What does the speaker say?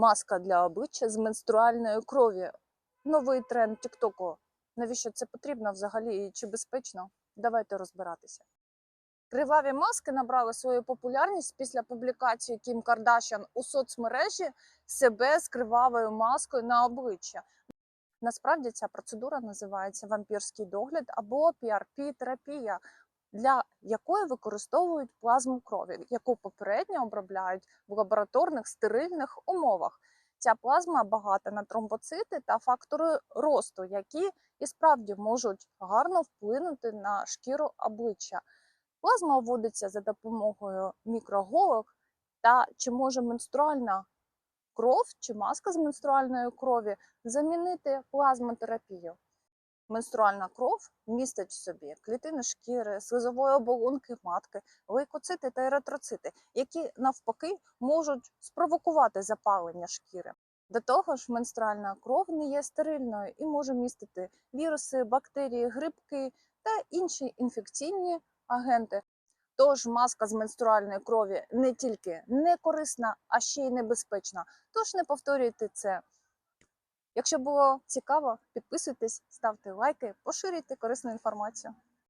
Маска для обличчя з менструальної крові. Новий тренд Тіктоку. Навіщо це потрібно взагалі і чи безпечно? Давайте розбиратися. Криваві маски набрали свою популярність після публікації Кім Кардашян у соцмережі себе з кривавою маскою на обличчя. Насправді ця процедура називається вампірський догляд або PRP-терапія, для якої використовують плазму крові, яку попередньо обробляють в лабораторних стерильних умовах. Ця плазма багата на тромбоцити та фактори росту, які і справді можуть гарно вплинути на шкіру обличчя. Плазма вводиться за допомогою мікроголок. Та чи може менструальна кров чи маска з менструальної крові замінити плазмотерапію? Менструальна кров містить в собі клітини шкіри, слизової оболонки матки, лейкоцити та еритроцити, які навпаки можуть спровокувати запалення шкіри. До того ж, менструальна кров не є стерильною і може містити віруси, бактерії, грибки та інші інфекційні агенти. Тож маска з менструальної крові не тільки не корисна, а ще й небезпечна. Тож не повторюйте це. Якщо було цікаво, підписуйтесь, ставте лайки, поширюйте корисну інформацію.